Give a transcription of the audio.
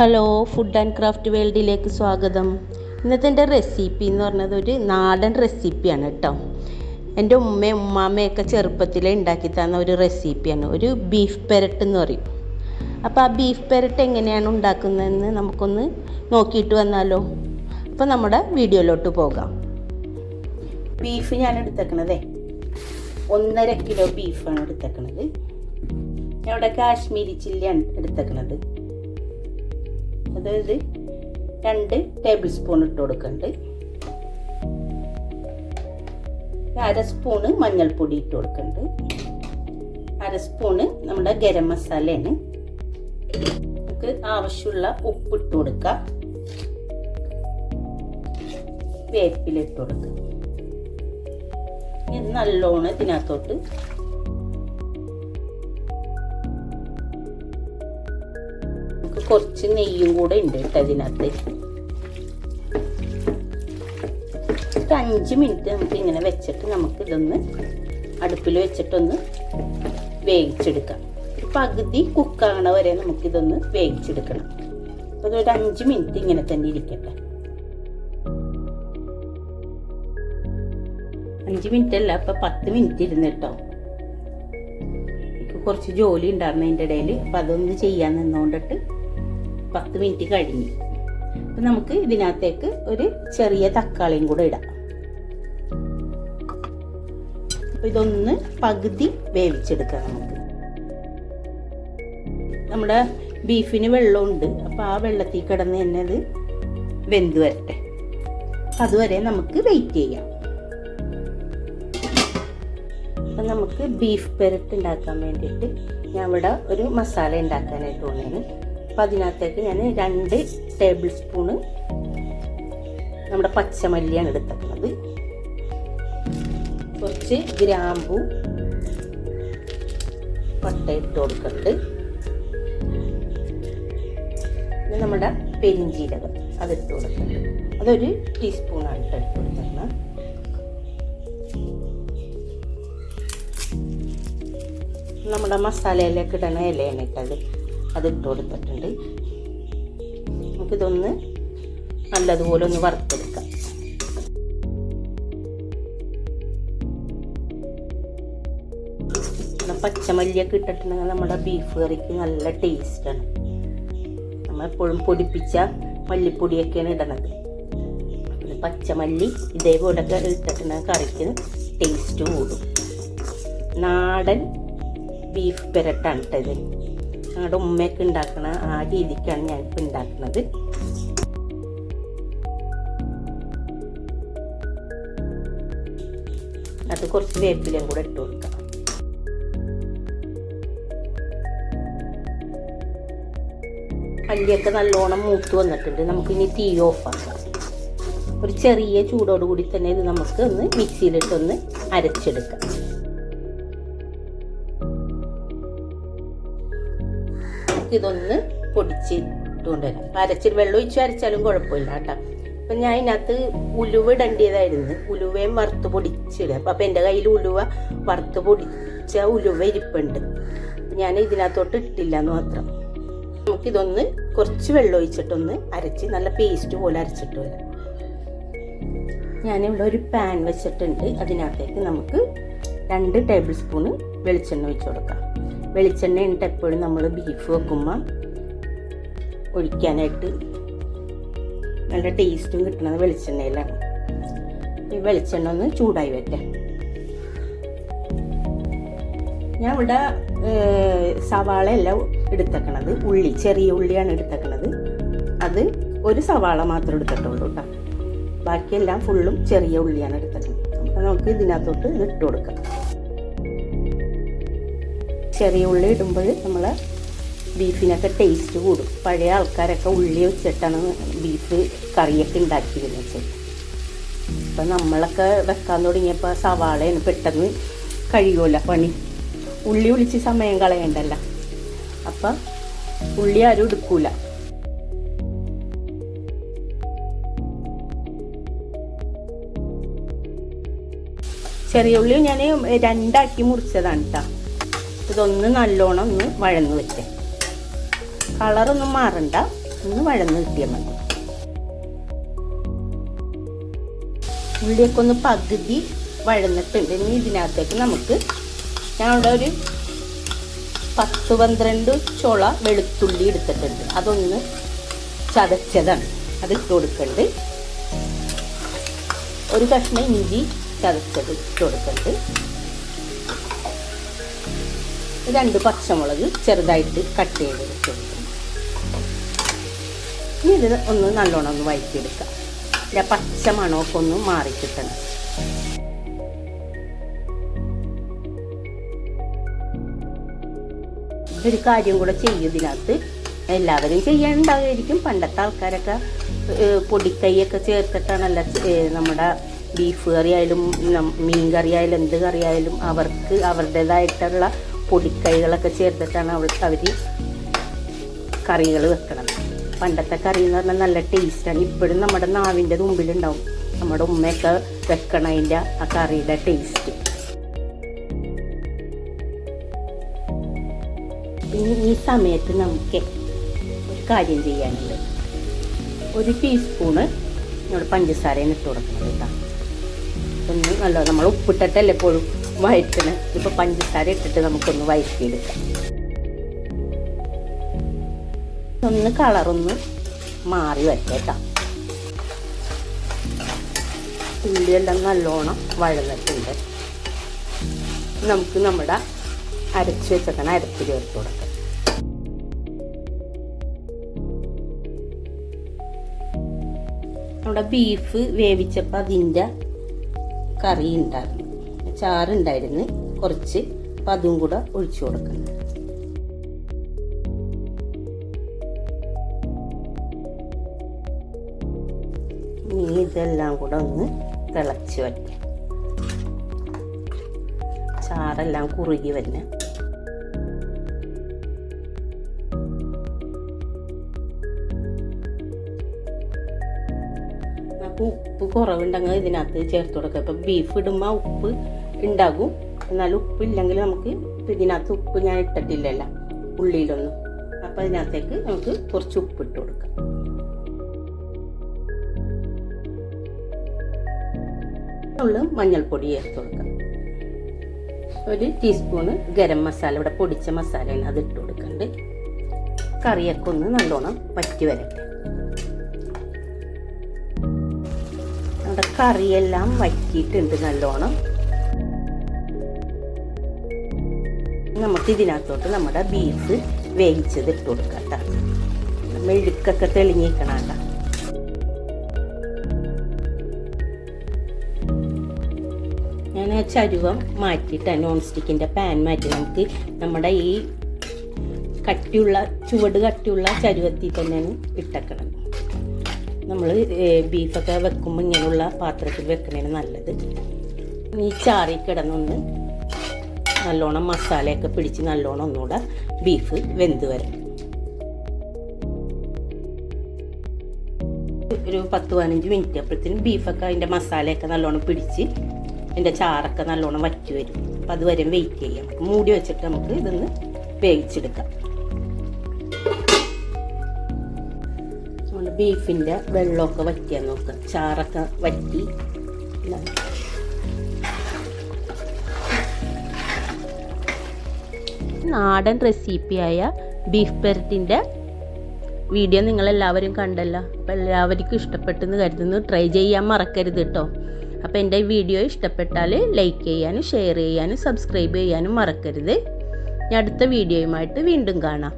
Hello food and craft വേൾഡിലേക്ക് സ്വാഗതം. ഇന്നത്തെ എന്റെ റെസിപ്പി എന്ന് പറഞ്ഞത് ഒരു നാടൻ റെസിപ്പിയാണ് കേട്ടോ എന്റെ ഉമ്മയും ഉമ്മാമ്മയൊക്കെ ചെറുപ്പത്തിൽ ഉണ്ടാക്കി തന്ന ഒരു റെസിപ്പിയാണ് ഒരു ബീഫ് പെരട്ട് എന്ന് പറയും. അപ്പോൾ ആ ബീഫ് പെരട്ട് എങ്ങനെയാണ് ഉണ്ടാക്കുന്നതെന്ന് നമുക്കൊന്ന് നോക്കിയിട്ട് വന്നാലോ. അപ്പോൾ നമ്മുടെ വീഡിയോയിലോട്ട് പോകാം. ബീഫ് ഞാൻ എടുത്തേക്കണതേ. ഒന്നര കിലോ ബീഫാണ് എടുത്തേക്കണത്. ഞാൻ ഇവിടെ കാശ്മീരി ചില്ലിയാണ് എടുത്തേക്കണത്. അതായത് രണ്ട് ടേബിൾ സ്പൂൺ ഇട്ട് കൊടുക്കുന്നുണ്ട് അര സ്പൂണ് മഞ്ഞൾപ്പൊടി ഇട്ട് കൊടുക്കുന്നുണ്ട് അര സ്പൂണ് നമ്മുടെ ഗരം മസാലയാണ്. നമുക്ക് ആവശ്യമുള്ള ഉപ്പ് ഇട്ട് കൊടുക്കാം. വേപ്പില ഇട്ട് കൊടുക്കുക നല്ലോണം ഇതിനകത്തോട്ട് കുറച്ച് നെയ്യും കൂടെ ഉണ്ട് കേട്ടോ അതിനകത്ത് അഞ്ച് മിനിറ്റ് നമുക്ക് ഇങ്ങനെ വെച്ചിട്ട് നമുക്ക് ഇതൊന്ന് അടുപ്പിൽ വെച്ചിട്ടൊന്ന് വേവിച്ചെടുക്കാം. പകുതി കുക്കാകണ വരെ നമുക്കിതൊന്ന് വേവിച്ചെടുക്കണം. അപ്പോൾ അതൊരു അഞ്ച് മിനിറ്റ് ഇങ്ങനെ തന്നെ ഇരിക്കട്ടെ. അഞ്ച് മിനിറ്റ് അല്ല ഇപ്പം പത്ത് മിനിറ്റ് ഇരുന്നിട്ടോ എനിക്ക് കുറച്ച് ജോലി ഉണ്ടായിരുന്നു അതിന്റെ ഇടയിൽ അപ്പം അതൊന്ന് ചെയ്യാൻ നിന്നുകൊണ്ടിട്ട് പത്ത് മിനിറ്റ് കഴിഞ്ഞ്. അപ്പം നമുക്ക് ഇതിനകത്തേക്ക് ഒരു ചെറിയ തക്കാളിയും കൂടെ ഇടാം. അപ്പം ഇതൊന്ന് പകുതി വേവിച്ചെടുക്കാം നമുക്ക്. നമ്മുടെ ബീഫിന് വെള്ളമുണ്ട്. അപ്പോൾ ആ വെള്ളത്തിൽ കിടന്ന് തന്നെ അത് വെന്ത് വരട്ടെ. അതുവരെ നമുക്ക് വെയിറ്റ് ചെയ്യാം. അപ്പം നമുക്ക് ബീഫ് പെരട്ട് ഉണ്ടാക്കാൻ വേണ്ടിയിട്ട് ഞാൻ ഇവിടെ ഒരു മസാല ഉണ്ടാക്കാനായിട്ട് കൊണ്ടാണ് അപ്പം അതിനകത്തേക്ക് ഞാൻ രണ്ട് ടേബിൾ സ്പൂണ് നമ്മുടെ പച്ചമല്ലിയാണ് എടുത്തേക്കുന്നത് കുറച്ച് ഗ്രാമ്പു പട്ട ഇട്ട് കൊടുക്കുന്നുണ്ട്. നമ്മുടെ പെരിഞ്ചീരകം അതിട്ട് കൊടുക്കുന്നുണ്ട്. അതൊരു ടീസ്പൂണായിട്ട് ഇട്ട് കൊടുക്കുന്നത് നമ്മുടെ മസാലയിലേക്ക് ഇടണ ഇലയാണ് ഇട്ടത്. അത് ഇട്ട് കൊടുത്തിട്ടുണ്ട് നമുക്കിതൊന്ന് നല്ലതുപോലെ ഒന്ന് വറുത്തെടുക്കാം. പച്ചമല്ലിയൊക്കെ ഇട്ടിട്ടുണ്ടെങ്കിൽ നമ്മുടെ ബീഫ് കറിക്ക് നല്ല ടേസ്റ്റാണ് നമ്മളെപ്പോഴും പൊടിപ്പിച്ച മല്ലിപ്പൊടിയൊക്കെയാണ് ഇടണത്. പച്ചമല്ലി ഇതേപോലൊക്കെ ഇട്ടിട്ടുണ്ടെങ്കിൽ കറിക്ക് ടേസ്റ്റ് കൂടും. നാടൻ ബീഫ് പെരട്ടാണ് കേട്ടത് ഞങ്ങളുടെ ഉമ്മയൊക്കെ ഉണ്ടാക്കണ ആ രീതിക്കാണ് ഞാനിപ്പോൾ ഉണ്ടാക്കുന്നത് അത് കുറച്ച് വേപ്പിലയും കൂടെ ഇട്ട് കൊടുക്കാം. മല്ലിയൊക്കെ നല്ലോണം മൂത്ത് വന്നിട്ടുണ്ട്. നമുക്ക് ഇനി തീ ഓഫാക്കാം ഒരു ചെറിയ ചൂടോടുകൂടി തന്നെ ഇത് നമുക്ക് ഒന്ന് മിക്സിയിലിട്ടൊന്ന് അരച്ചെടുക്കാം. ഇതൊന്ന് പൊടിച്ച് ഇട്ടുകൊണ്ടുവരാം അപ്പം അരച്ചിട്ട് വെള്ളം ഒഴിച്ച് അരച്ചാലും കുഴപ്പമില്ല കേട്ടോ. അപ്പം ഞാൻ അതിനകത്ത് ഉലുവ ഇടേണ്ടതായിരുന്നു. ഉലുവയും വറുത്ത് പൊടിച്ചിടുക. അപ്പം അപ്പം എന്റെ കയ്യിൽ ഉലുവ വറുത്ത് പൊടിച്ച ഉലുവ ഇരിപ്പുണ്ട്. ഞാൻ ഇതിനകത്തോട്ട് ഇട്ടില്ല എന്ന് മാത്രം. നമുക്കിതൊന്ന് കുറച്ച് വെള്ളം ഒഴിച്ചിട്ടൊന്ന് അരച്ച് നല്ല പേസ്റ്റ് പോലെ അരച്ചിട്ട് വരാം. ഞാനിവിടെ ഒരു പാൻ വെച്ചിട്ടുണ്ട്. അതിനകത്തേക്ക് നമുക്ക് രണ്ട് ടേബിൾ സ്പൂണ് വെളിച്ചെണ്ണ ഒഴിച്ചു കൊടുക്കാം. വെളിച്ചെണ്ണ ഇട്ട് എപ്പോഴും നമ്മൾ ബീഫ് വെക്കുമ്പോൾ ഒഴിക്കാനായിട്ട്. നല്ല ടേസ്റ്റും കിട്ടുന്നത് വെളിച്ചെണ്ണയിലാണ് ഈ വെളിച്ചെണ്ണ ഒന്ന് ചൂടായി വരട്ടെ. ഞാൻ ഇവിടെ സവാളയല്ല എടുത്തേക്കണത്. ഉള്ളി ചെറിയ ഉള്ളിയാണ് എടുത്തേക്കണത്. അത് ഒരു സവാള മാത്രം എടുത്തിട്ടുള്ളൂ കേട്ടോ ബാക്കിയെല്ലാം ഫുള്ളും ചെറിയ ഉള്ളിയാണ് എടുത്തേക്കുന്നത് അപ്പം നമുക്ക് ഇതിനകത്തോട്ട് ഇത് ഇട്ട് കൊടുക്കാം. ചെറിയ ഉള്ളി ഇടുമ്പോൾ നമ്മൾ ബീഫിനൊക്കെ ടേസ്റ്റ് കൂടും. പഴയ ആൾക്കാരൊക്കെ ഉള്ളി വെച്ചിട്ടാണ് ബീഫ് കറിയൊക്കെ ഉണ്ടാക്കിയിരുന്നത് അപ്പം നമ്മളൊക്കെ വെക്കാൻ തുടങ്ങിയപ്പോൾ സവാളയാണ് പെട്ടെന്ന് കഴിയുമല്ല പണി. ഉള്ളി ഒളിച്ച് സമയം കളയണ്ടല്ല. അപ്പം ഉള്ളി ആരും എടുക്കൂല. ചെറിയ ഉള്ളി ഞാൻ രണ്ടാക്കി മുറിച്ചതാണ് കേട്ടോ ഇതൊന്ന് നല്ലോണം ഒന്ന് വഴന്ന് വെച്ചേ. കളറൊന്നും മാറണ്ട. ഒന്ന് വഴന്ന് കിട്ടിയാൽ മതി. ഉള്ളിയൊക്കെ ഒന്ന് പകുതി വഴന്നിട്ടുണ്ട്. ഇനി ഇതിനകത്തേക്ക് നമുക്ക് ഞങ്ങളുടെ ഒരു പത്ത് പന്ത്രണ്ട് ചുള വെളുത്തുള്ളി എടുത്തിട്ടുണ്ട്. അതൊന്ന് ചതച്ചതാണ്. അത് ഇട്ട് കൊടുക്കുന്നുണ്ട് ഒരു കഷ്ണം ഇഞ്ചി ചതച്ചത് ഇട്ട് കൊടുക്കുന്നുണ്ട് രണ്ട് പച്ചമുളക് ചെറുതായിട്ട് കട്ട് ചെയ്ത് ഇട്ട് ഇനി ഇത് ഒന്ന് നല്ലോണം ഒന്ന് വഴറ്റിയെടുക്കാം ഇതിന്റെ പച്ച മണമൊക്കെ ഒന്ന് മാറി കിട്ടണം ഒരു കാര്യം കൂടെ ചെയ്യും ഇതിനകത്ത്. എല്ലാവരും ചെയ്യാനുണ്ടാവുമായിരിക്കും പണ്ടത്തെ ആൾക്കാരൊക്കെ പൊടിക്കൈയൊക്കെ ചേർത്തിട്ടാണല്ല നമ്മുടെ ബീഫ് കറി ആയാലും മീൻ കറി ആയാലും എന്ത് കറി ആയാലും അവർക്ക് അവരുടേതായിട്ടുള്ള പൊടിക്കൈകളൊക്കെ ചേർത്തിട്ടാണ് അവൾ അവർ കറികൾ വെക്കണത്. പണ്ടത്തെ കറി എന്ന് പറഞ്ഞാൽ നല്ല ടേസ്റ്റാണ് ഇപ്പോഴും നമ്മുടെ നാവിന്റെ തുമ്പിലുണ്ടാവും നമ്മുടെ ഉമ്മയൊക്കെ വെക്കണതിന്റെ ആ കറിയുടെ ടേസ്റ്റ് പിന്നെ ഈ സമയത്ത് നമുക്ക് ഒരു കാര്യം ചെയ്യാനുണ്ട് ഒരു ടീസ്പൂണ് നമ്മൾ പഞ്ചസാരയും ഇട്ട് കൊടുക്കണം കേട്ടോ. ഒന്ന് നല്ല നമ്മൾ ഉപ്പിട്ടിട്ടല്ലേ എപ്പോഴും വഴറ്റണം ഇപ്പോൾ പഞ്ചസാര ഇട്ടിട്ട് നമുക്കൊന്ന് വഴറ്റിയെടുക്കാം ഒന്ന് കളറൊന്ന് മാറി വരട്ടെ ഉള്ളിയെല്ലാം നല്ലോണം വഴന്നിട്ടുണ്ട്. നമുക്ക് നമ്മുടെ അരച്ച് വെച്ചക്കണ അരപ്പ് ചേർത്ത് കൊടുക്കാം. നമ്മുടെ ബീഫ് വേവിച്ചപ്പോൾ അതിന്റെ കറി ഉണ്ടായിരുന്നു. ചാറുണ്ടായിരുന്നു. കുറച്ച്. അപ്പം അതും കൂടെ ഒഴിച്ചു കൊടുക്കണം. ഇതെല്ലാം കൂടെ ഒന്ന് തിളച്ച് വയ്ക്കാം. ചാറെല്ലാം കുറുകി വന്ന. ഉപ്പ് കുറവുണ്ടെങ്കിൽ ഇതിനകത്ത് ചേർത്ത് കൊടുക്കാം ഇപ്പം ബീഫ് ഇടുമ്പോൾ ഉപ്പ് ഉണ്ടാകും. എന്നാലും ഉപ്പില്ലെങ്കിൽ നമുക്ക് ഇതിനകത്ത് ഉപ്പ് ഞാൻ ഇട്ടിട്ടില്ലല്ല ഉള്ളിയിലൊന്നും. അപ്പം അതിനകത്തേക്ക് നമുക്ക് കുറച്ച് ഉപ്പ് ഇട്ട് കൊടുക്കാം. മഞ്ഞൾപ്പൊടി ചേർത്ത് കൊടുക്കാം. ഒരു ടീസ്പൂണ് ഗരം മസാല ഇവിടെ പൊടിച്ച മസാലയാണ് അത് ഇട്ട് കൊടുക്കുന്നുണ്ട് കറിയൊക്കെ ഒന്ന് നല്ലോണം പറ്റി വരട്ടെ. നമ്മുടെ കറിയെല്ലാം വറ്റിയിട്ടുണ്ട് നല്ലോണം. നമുക്ക് ഇതിനകത്തോട്ട് നമ്മുടെ ബീഫ് വേവിച്ചത് ഇട്ട് കൊടുക്കാം കേട്ടോ. മെഴുക്കൊക്കെ തെളിഞ്ഞിരിക്കണം കേട്ടോ. ഞാൻ ആ ചരുവം മാറ്റിയിട്ട് നോൺ സ്റ്റിക്കിന്റെ പാൻ മാറ്റി നമുക്ക് നമ്മുടെ ഈ കട്ടിയുള്ള ചുവട് കട്ടിയുള്ള ചരുവത്തിൽ തന്നെയാണ് ഇട്ടക്കണം നമ്മൾ ബീഫൊക്കെ വെക്കുമ്പോൾ ഇങ്ങനെയുള്ള പാത്രത്തിൽ വെക്കുന്നതിന് നല്ലത്. ഈ ചാറി കിടന്നൊന്ന് നല്ലോണം മസാലയൊക്കെ പിടിച്ച് നല്ലോണം ഒന്നുകൂടെ ബീഫ് വെന്ത് വരും. ഒരു പത്ത് പതിനഞ്ച് മിനിറ്റ് അപ്പോഴത്തേനും ബീഫൊക്കെ അതിന്റെ മസാലയൊക്കെ നല്ലോണം പിടിച്ച് അതിന്റെ ചാറൊക്കെ നല്ലോണം വറ്റി വരും. അപ്പം അതുവരെ വെയിറ്റ് ചെയ്യാം. മൂടി വെച്ചിട്ട് നമുക്ക് ഇതൊന്ന് വേവിച്ചെടുക്കാം. ബീഫിന്റെ വെള്ളമൊക്കെ വറ്റിയാൽ നോക്കുക ചാറൊക്കെ വറ്റി. നാടൻ റെസിപ്പിയായ ബീഫ് പെരറ്റിന്റെ വീഡിയോ നിങ്ങളെല്ലാവരും കണ്ടല്ലോ. അപ്പോൾ എല്ലാവർക്കും ഇഷ്ടപ്പെട്ടെന്ന് കരുതുന്നു. ട്രൈ ചെയ്യാൻ മറക്കരുത് കേട്ടോ അപ്പോൾ എന്റെ വീഡിയോ ഇഷ്ടപ്പെട്ടാൽ ലൈക്ക് ചെയ്യാനും ഷെയർ ചെയ്യാനും സബ്സ്ക്രൈബ് ചെയ്യാനും മറക്കരുത്. ഞാൻ അടുത്ത വീഡിയോയുമായിട്ട് വീണ്ടും കാണാം.